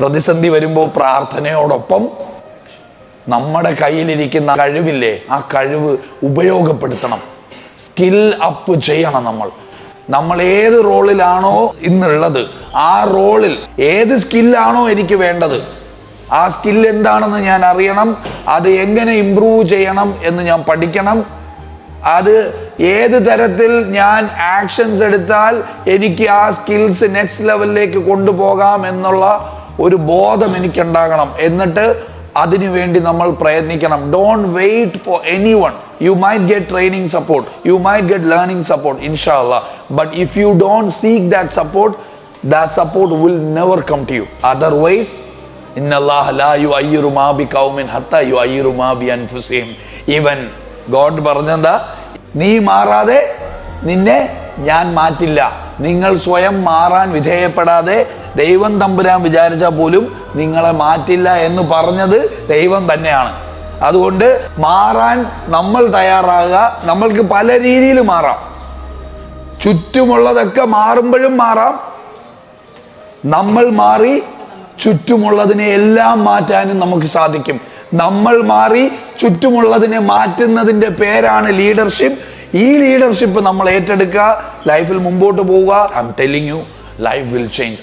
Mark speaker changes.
Speaker 1: പ്രതിസന്ധി വരുമ്പോൾ പ്രാർത്ഥനയോടൊപ്പം നമ്മുടെ കയ്യിലിരിക്കുന്ന കഴിവില്ലേ ആ കഴിവ് ഉപയോഗപ്പെടുത്തണം. സ്കിൽ അപ്പ് ചെയ്യണം നമ്മൾ. നമ്മൾ ഏത് റോളിലാണോ ഇന്നുള്ളത് ആ റോളിൽ ഏത് സ്കില്ലാണോ എനിക്ക് വേണ്ടത് ആ സ്കിൽ എന്താണെന്ന് ഞാൻ അറിയണം അത് എങ്ങനെ ഇമ്പ്രൂവ് ചെയ്യണം എന്ന് ഞാൻ പഠിക്കണം. അത് ഏത് തരത്തിൽ ഞാൻ ആക്ഷൻസ് എടുത്താൽ എനിക്ക് ആ സ്കിൽസ് നെക്സ്റ്റ് ലെവലിലേക്ക് കൊണ്ടുപോകാം എന്നുള്ള ഒരു ബോധം എനിക്കുണ്ടാകണം എന്നിട്ട് അതിനു വേണ്ടി നമ്മൾ പ്രയത്നിക്കണം. Don't wait for anyone you might get training support you might get learning support ഇൻഷാല്ല but if you don't seek that support that support will never come to you otherwise God പറഞ്ഞെന്താ? നീ മാറാതെ നിന്നെ ഞാൻ മാറ്റില്ല. നിങ്ങൾ സ്വയം മാറാൻ വിധേയപ്പെടാതെ ദൈവം തമ്പുരാൻ വിചാരിച്ചാൽ പോലും നിങ്ങളെ മാറ്റില്ല എന്ന് പറഞ്ഞത് ദൈവം തന്നെയാണ്. അതുകൊണ്ട് മാറാൻ നമ്മൾ തയ്യാറാകുക നമ്മൾക്ക് പല രീതിയിൽ മാറാം. ചുറ്റുമുള്ളതൊക്കെ മാറുമ്പോഴും മാറാം. നമ്മൾ മാറി ചുറ്റുമുള്ളതിനെ എല്ലാം മാറ്റാനും നമുക്ക് സാധിക്കും. നമ്മൾ മാറി ചുറ്റുമുള്ളതിനെ മാറ്റുന്നതിന്റെ പേരാണ് ലീഡർഷിപ്പ്. ഈ ലീഡർഷിപ്പ് നമ്മൾ ഏറ്റെടുക്കുക ലൈഫിൽ മുമ്പോട്ട് പോവുക. I'm telling you life will change